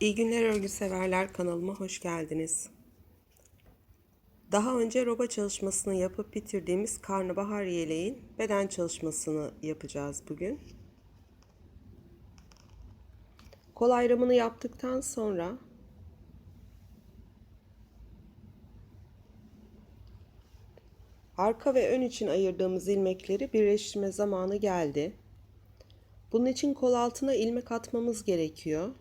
İyi günler örgü severler kanalıma hoş geldiniz. Daha önce roba çalışmasını yapıp bitirdiğimiz karnabahar yeleğin beden çalışmasını yapacağız bugün. Kol ayrımını yaptıktan sonra arka ve ön için ayırdığımız ilmekleri birleştirme zamanı geldi. Bunun için kol altına ilmek atmamız gerekiyor.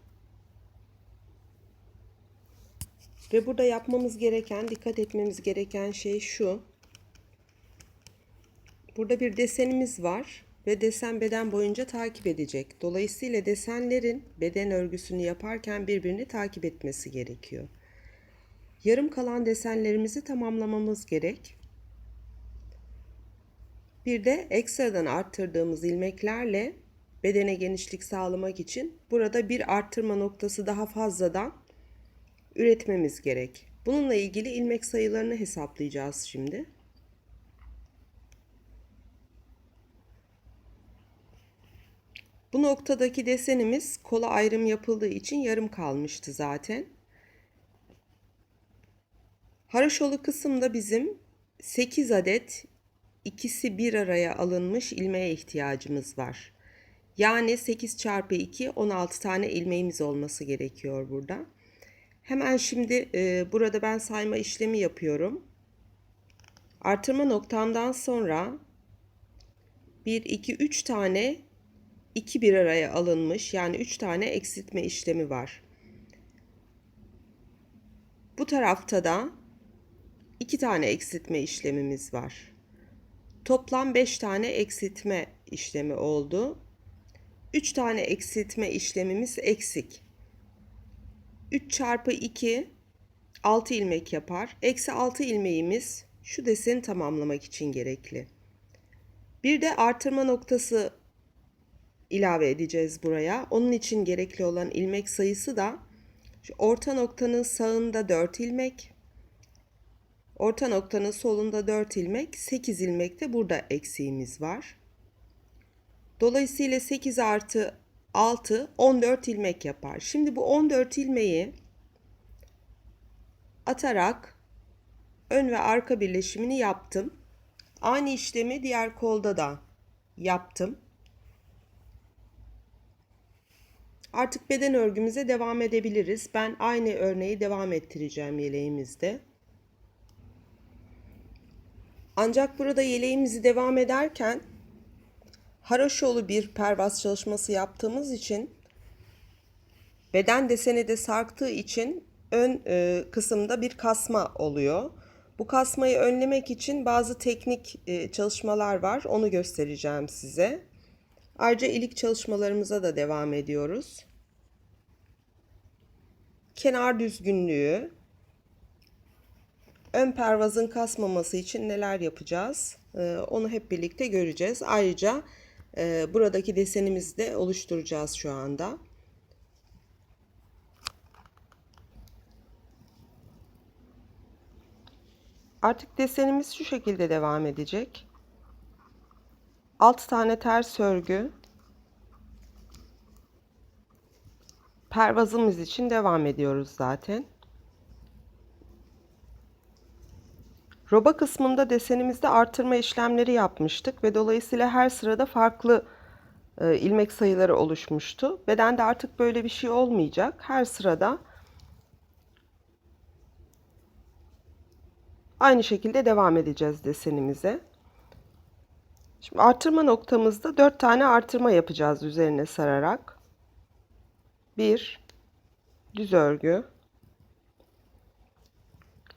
Ve burada yapmamız gereken, dikkat etmemiz gereken şey şu. Burada bir desenimiz var ve desen beden boyunca takip edecek. Dolayısıyla desenlerin beden örgüsünü yaparken birbirini takip etmesi gerekiyor. Yarım kalan desenlerimizi tamamlamamız gerek. Bir de ekstradan arttırdığımız ilmeklerle bedene genişlik sağlamak için burada bir arttırma noktası daha fazladan üretmemiz gerek. Bununla ilgili ilmek sayılarını hesaplayacağız şimdi. Bu noktadaki desenimiz kola ayrım yapıldığı için yarım kalmıştı zaten. Haraşolu kısımda bizim 8 adet ikisi bir araya alınmış ilmeğe ihtiyacımız var. Yani 8 çarpı 2 16 tane ilmeğimiz olması gerekiyor burada. Hemen şimdi e, burada ben sayma işlemi yapıyorum. Artırma noktamdan sonra 1, 2, 3 tane 2 bir araya alınmış yani 3 tane eksiltme işlemi var. Bu tarafta da 2 tane eksiltme işlemimiz var. Toplam 5 tane eksiltme işlemi oldu. 3 tane eksiltme işlemimiz eksik. 3 çarpı 2 6 ilmek yapar. Eksi 6 ilmeğimiz şu deseni tamamlamak için gerekli. Bir de artırma noktası ilave edeceğiz buraya. Onun için gerekli olan ilmek sayısı da orta noktanın sağında 4 ilmek. Orta noktanın solunda 4 ilmek, 8 ilmek de burada eksiğimiz var. Dolayısıyla 8 artı 6 14 ilmek yapar. Şimdi bu 14 ilmeği atarak ön ve arka birleşimini yaptım. Aynı işlemi diğer kolda da yaptım. Artık beden örgümüze devam edebiliriz. Ben aynı örneği devam ettireceğim yeleğimizde. Ancak burada yeleğimizi devam ederken haraşolu bir pervaz çalışması yaptığımız için beden deseni de sarktığı için ön e, kısımda bir kasma oluyor. Bu kasmayı önlemek için bazı teknik e, çalışmalar var. Onu göstereceğim size. Ayrıca ilik çalışmalarımıza da devam ediyoruz. Kenar düzgünlüğü, ön pervazın kasmaması için neler yapacağız? E, onu hep birlikte göreceğiz. Ayrıca e, buradaki desenimizi de oluşturacağız şu anda. Artık desenimiz şu şekilde devam edecek. 6 tane ters örgü pervazımız için devam ediyoruz zaten. Roba kısmında desenimizde artırma işlemleri yapmıştık ve dolayısıyla her sırada farklı e, ilmek sayıları oluşmuştu. Bedende artık böyle bir şey olmayacak. Her sırada aynı şekilde devam edeceğiz desenimize. Şimdi artırma noktamızda 4 tane artırma yapacağız üzerine sararak. 1 düz örgü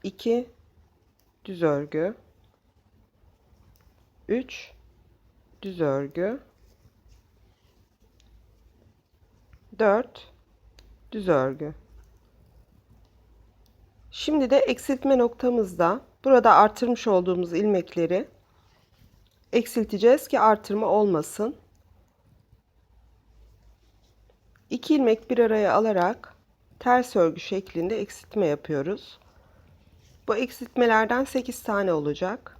2 düz örgü 3 düz örgü 4 düz örgü Şimdi de eksiltme noktamızda burada artırmış olduğumuz ilmekleri eksilteceğiz ki artırma olmasın. 2 ilmek bir araya alarak ters örgü şeklinde eksiltme yapıyoruz. Bu eksiltmelerden 8 tane olacak.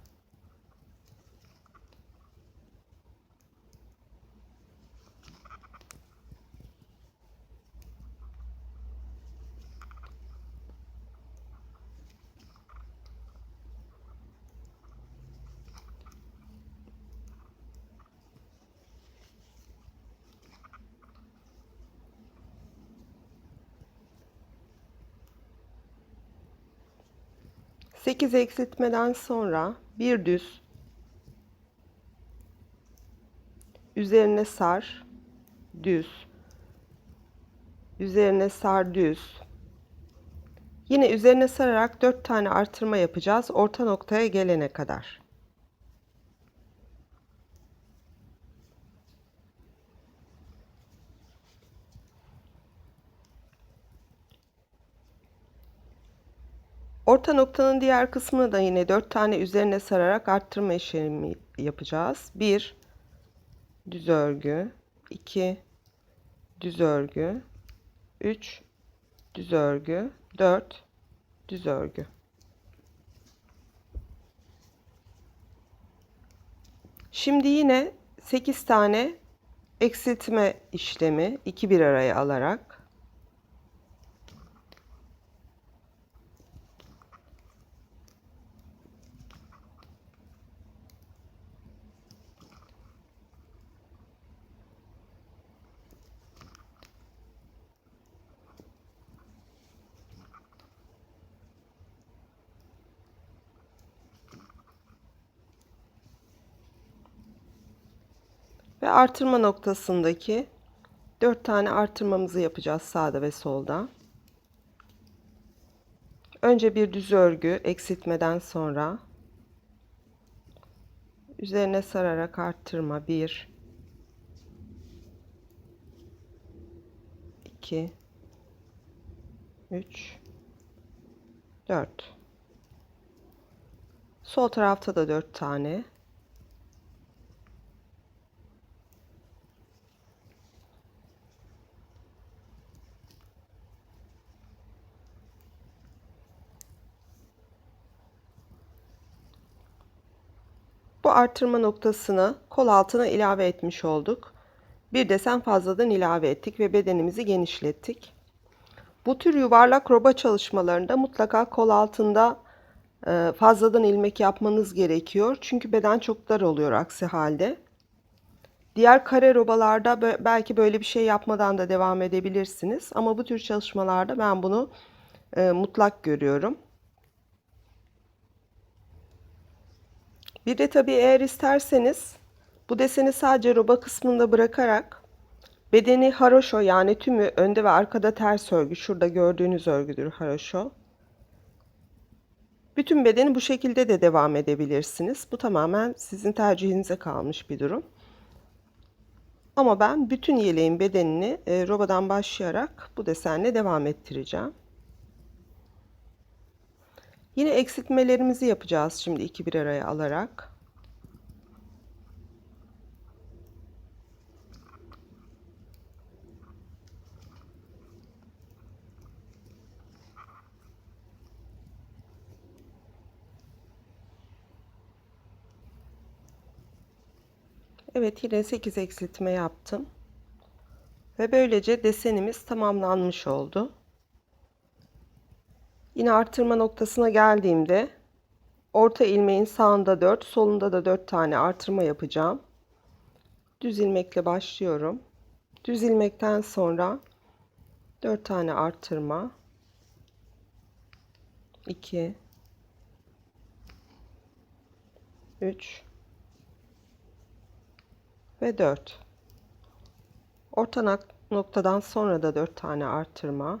8 eksiltmeden sonra bir düz üzerine sar düz. Üzerine sar düz. Yine üzerine sararak 4 tane artırma yapacağız orta noktaya gelene kadar Orta noktanın diğer kısmını da yine 4 tane üzerine sararak arttırma işlemi yapacağız. 1 düz örgü, 2 düz örgü, 3 düz örgü, 4 düz örgü. Şimdi yine 8 tane eksiltme işlemi 2 bir araya alarak ve artırma noktasındaki 4 tane artırmamızı yapacağız sağda ve solda. Önce bir düz örgü eksiltmeden sonra üzerine sararak arttırma 1 2 3 4 Sol tarafta da 4 tane Bu artırma noktasını kol altına ilave etmiş olduk. Bir desen fazladan ilave ettik ve bedenimizi genişlettik. Bu tür yuvarlak roba çalışmalarında mutlaka kol altında e, fazladan ilmek yapmanız gerekiyor. Çünkü beden çok dar oluyor aksi halde. Diğer kare robalarda belki böyle bir şey yapmadan da devam edebilirsiniz. Ama bu tür çalışmalarda ben bunu e, mutlak görüyorum. Bir de tabii eğer isterseniz bu deseni sadece roba kısmında bırakarak bedeni haroşo yani tümü önde ve arkada ters örgü şurada gördüğünüz örgüdür haroşo. Bütün bedeni bu şekilde de devam edebilirsiniz. Bu tamamen sizin tercihinize kalmış bir durum. Ama ben bütün yeleğin bedenini e, robadan başlayarak bu desenle devam ettireceğim. Yine eksiltmelerimizi yapacağız şimdi iki bir araya alarak. Evet yine 8 eksiltme yaptım. Ve böylece desenimiz tamamlanmış oldu. Yine artırma noktasına geldiğimde orta ilmeğin sağında 4, solunda da 4 tane artırma yapacağım. Düz ilmekle başlıyorum. Düz ilmekten sonra 4 tane artırma. 2 3 ve 4. Orta noktadan sonra da 4 tane artırma.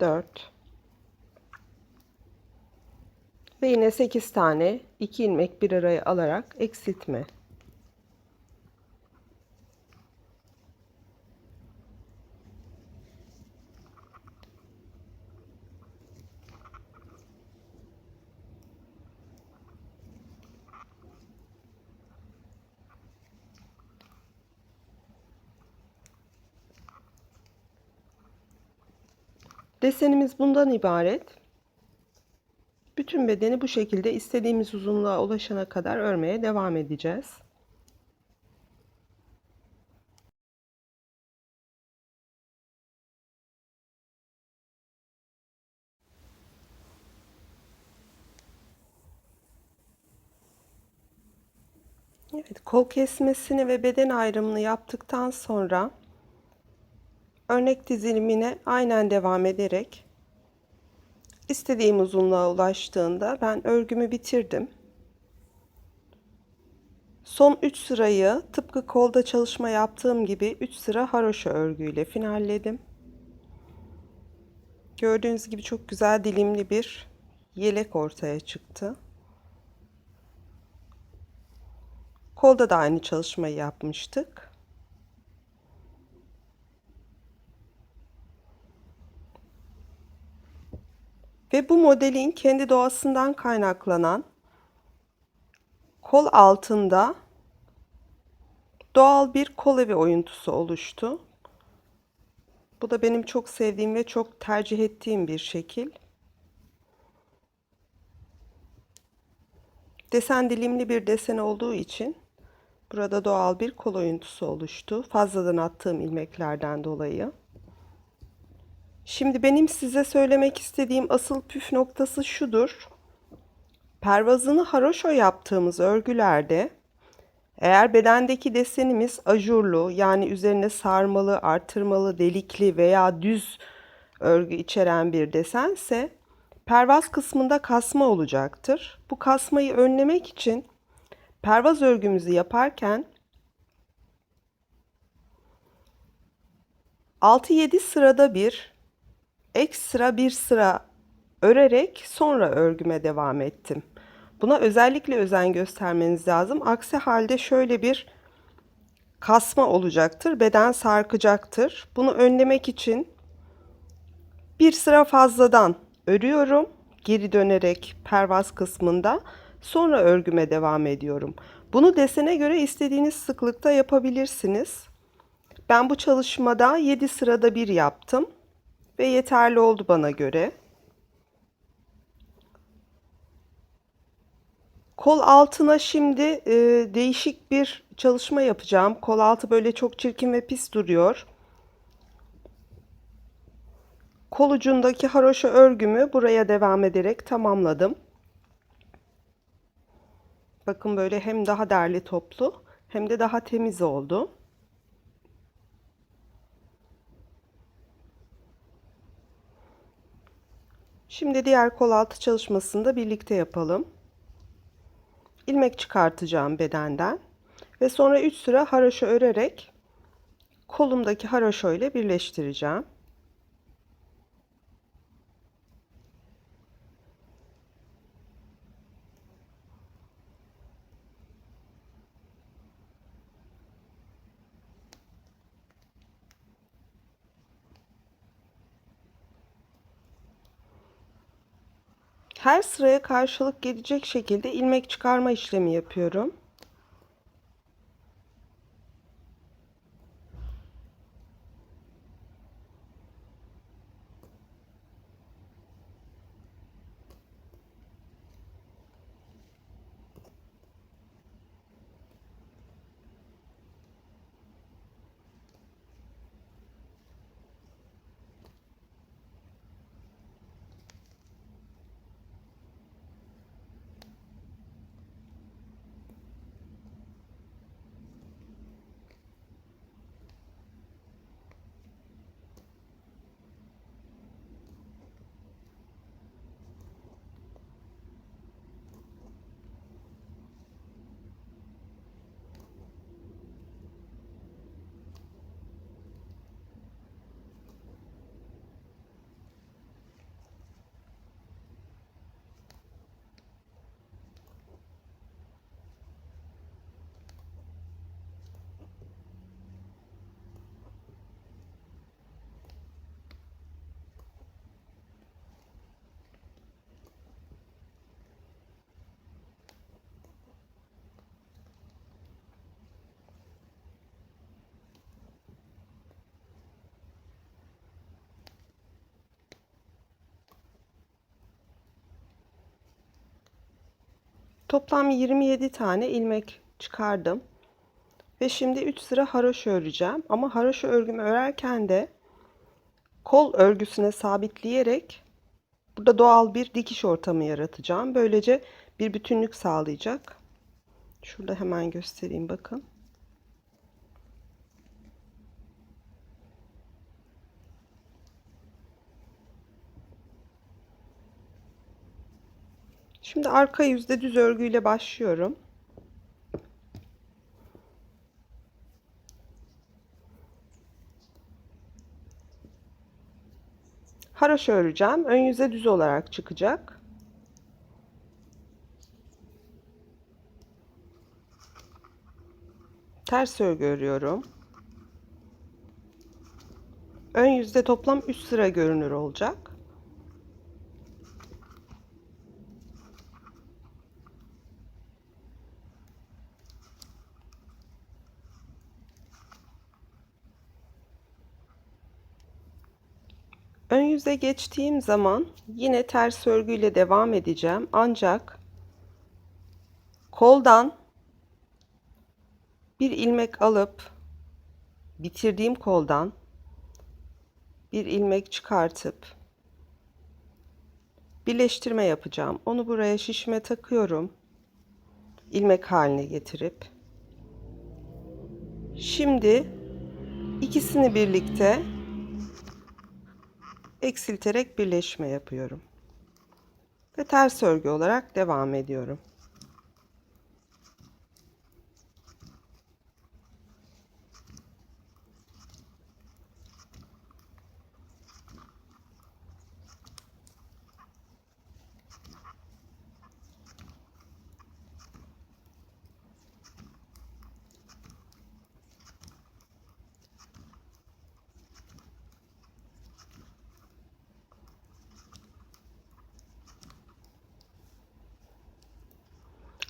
4 ve yine 8 tane 2 ilmek bir araya alarak eksiltme Desenimiz bundan ibaret. Bütün bedeni bu şekilde istediğimiz uzunluğa ulaşana kadar örmeye devam edeceğiz. Evet, kol kesmesini ve beden ayrımını yaptıktan sonra örnek dizilimine aynen devam ederek istediğim uzunluğa ulaştığında ben örgümü bitirdim. Son 3 sırayı tıpkı kolda çalışma yaptığım gibi 3 sıra haroşa örgüyle finalledim. Gördüğünüz gibi çok güzel dilimli bir yelek ortaya çıktı. Kolda da aynı çalışmayı yapmıştık. Ve bu modelin kendi doğasından kaynaklanan kol altında doğal bir kol evi oyuntusu oluştu. Bu da benim çok sevdiğim ve çok tercih ettiğim bir şekil. Desen dilimli bir desen olduğu için burada doğal bir kol oyuntusu oluştu. Fazladan attığım ilmeklerden dolayı. Şimdi benim size söylemek istediğim asıl püf noktası şudur. Pervazını haroşo yaptığımız örgülerde eğer bedendeki desenimiz ajurlu yani üzerine sarmalı, artırmalı, delikli veya düz örgü içeren bir desense pervaz kısmında kasma olacaktır. Bu kasmayı önlemek için pervaz örgümüzü yaparken 6-7 sırada bir ekstra bir sıra örerek sonra örgüme devam ettim. Buna özellikle özen göstermeniz lazım. Aksi halde şöyle bir kasma olacaktır. Beden sarkacaktır. Bunu önlemek için bir sıra fazladan örüyorum. Geri dönerek pervaz kısmında. Sonra örgüme devam ediyorum. Bunu desene göre istediğiniz sıklıkta yapabilirsiniz. Ben bu çalışmada 7 sırada bir yaptım ve yeterli oldu bana göre. Kol altına şimdi e, değişik bir çalışma yapacağım. Kol altı böyle çok çirkin ve pis duruyor. Kol ucundaki haroşa örgümü buraya devam ederek tamamladım. Bakın böyle hem daha derli toplu hem de daha temiz oldu. Şimdi diğer kol altı çalışmasını da birlikte yapalım. İlmek çıkartacağım bedenden ve sonra 3 sıra haroşa örerek kolumdaki haroşa ile birleştireceğim. Her sıraya karşılık gelecek şekilde ilmek çıkarma işlemi yapıyorum. Toplam 27 tane ilmek çıkardım. Ve şimdi 3 sıra haroşa öreceğim. Ama haroşa örgümü örerken de kol örgüsüne sabitleyerek burada doğal bir dikiş ortamı yaratacağım. Böylece bir bütünlük sağlayacak. Şurada hemen göstereyim bakın. Şimdi arka yüzde düz örgüyle başlıyorum. Haroşa öreceğim. Ön yüze düz olarak çıkacak. Ters örgü örüyorum. Ön yüzde toplam 3 sıra görünür olacak. Ön yüze geçtiğim zaman yine ters örgüyle devam edeceğim. Ancak koldan bir ilmek alıp bitirdiğim koldan bir ilmek çıkartıp birleştirme yapacağım. Onu buraya şişime takıyorum. ilmek haline getirip şimdi ikisini birlikte eksilterek birleşme yapıyorum. Ve ters örgü olarak devam ediyorum.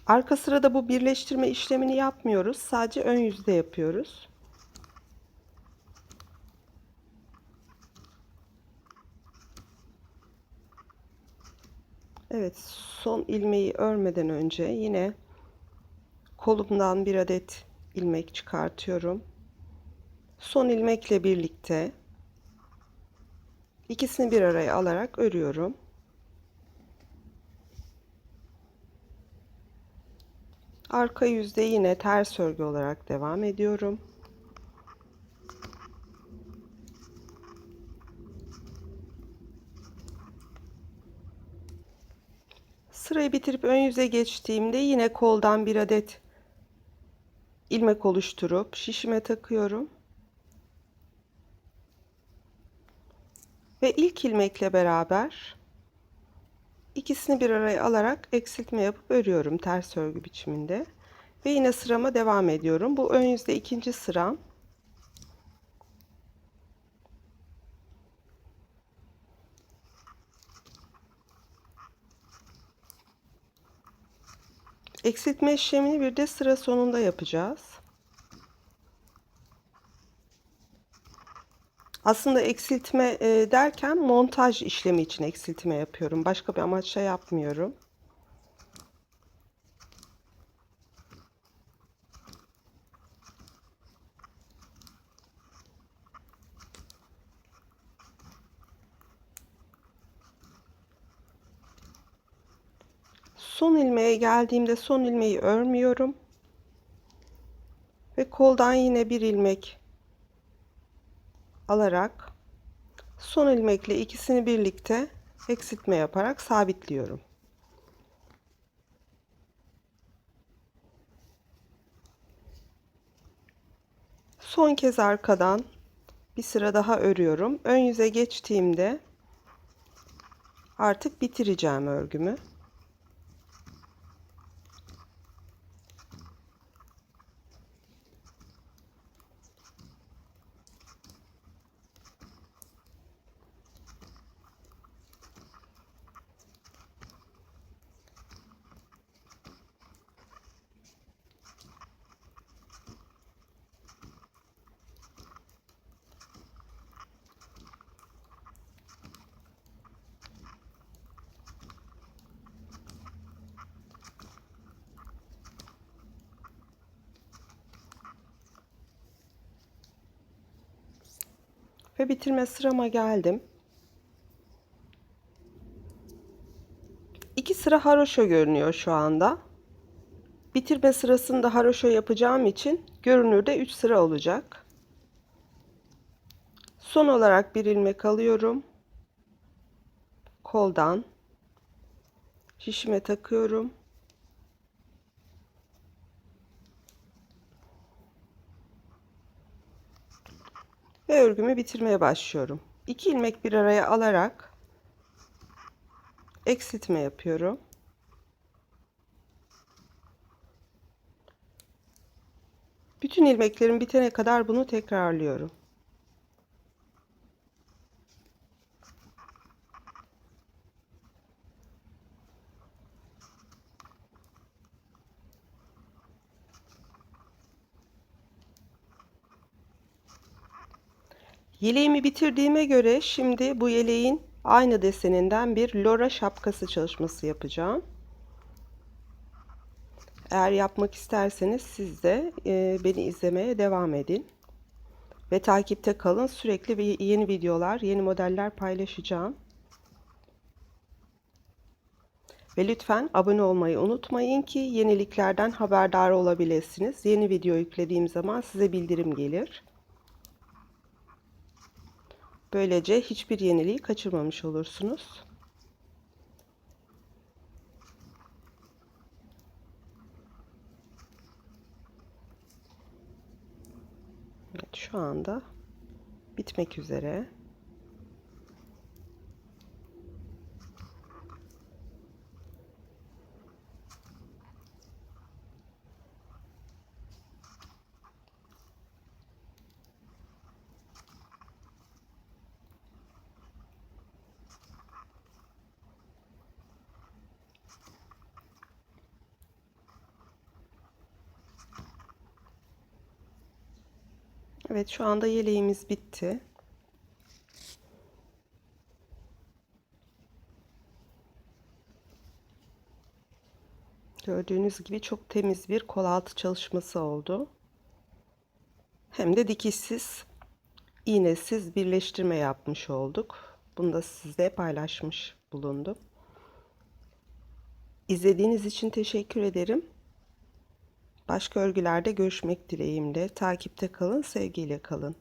Arka sırada bu birleştirme işlemini yapmıyoruz. Sadece ön yüzde yapıyoruz. Evet, son ilmeği örmeden önce yine kolumdan bir adet ilmek çıkartıyorum. Son ilmekle birlikte ikisini bir araya alarak örüyorum. Arka yüzde yine ters örgü olarak devam ediyorum. Sırayı bitirip ön yüze geçtiğimde yine koldan bir adet ilmek oluşturup şişime takıyorum. Ve ilk ilmekle beraber ikisini bir araya alarak eksiltme yapıp örüyorum ters örgü biçiminde. Ve yine sırama devam ediyorum. Bu ön yüzde ikinci sıram. Eksiltme işlemini bir de sıra sonunda yapacağız. Aslında eksiltme e, derken montaj işlemi için eksiltme yapıyorum. Başka bir amaçla yapmıyorum. Son ilmeğe geldiğimde son ilmeği örmüyorum. Ve koldan yine bir ilmek alarak son ilmekle ikisini birlikte eksiltme yaparak sabitliyorum. Son kez arkadan bir sıra daha örüyorum. Ön yüze geçtiğimde artık bitireceğim örgümü. Ve bitirme sırama geldim. İki sıra haroşa görünüyor şu anda. Bitirme sırasında haroşa yapacağım için görünürde 3 sıra olacak. Son olarak bir ilmek alıyorum. Koldan şişime takıyorum. Ve örgümü bitirmeye başlıyorum. 2 ilmek bir araya alarak eksiltme yapıyorum. Bütün ilmeklerim bitene kadar bunu tekrarlıyorum. Yeleğimi bitirdiğime göre şimdi bu yeleğin aynı deseninden bir lora şapkası çalışması yapacağım. Eğer yapmak isterseniz siz de e, beni izlemeye devam edin. Ve takipte kalın. Sürekli yeni videolar, yeni modeller paylaşacağım. Ve lütfen abone olmayı unutmayın ki yeniliklerden haberdar olabilirsiniz. Yeni video yüklediğim zaman size bildirim gelir. Böylece hiçbir yeniliği kaçırmamış olursunuz. Evet, şu anda bitmek üzere. Evet şu anda yeleğimiz bitti. Gördüğünüz gibi çok temiz bir kol altı çalışması oldu. Hem de dikişsiz, iğnesiz birleştirme yapmış olduk. Bunu da sizle paylaşmış bulundum. İzlediğiniz için teşekkür ederim. Başka örgülerde görüşmek dileğimle. Takipte kalın, sevgiyle kalın.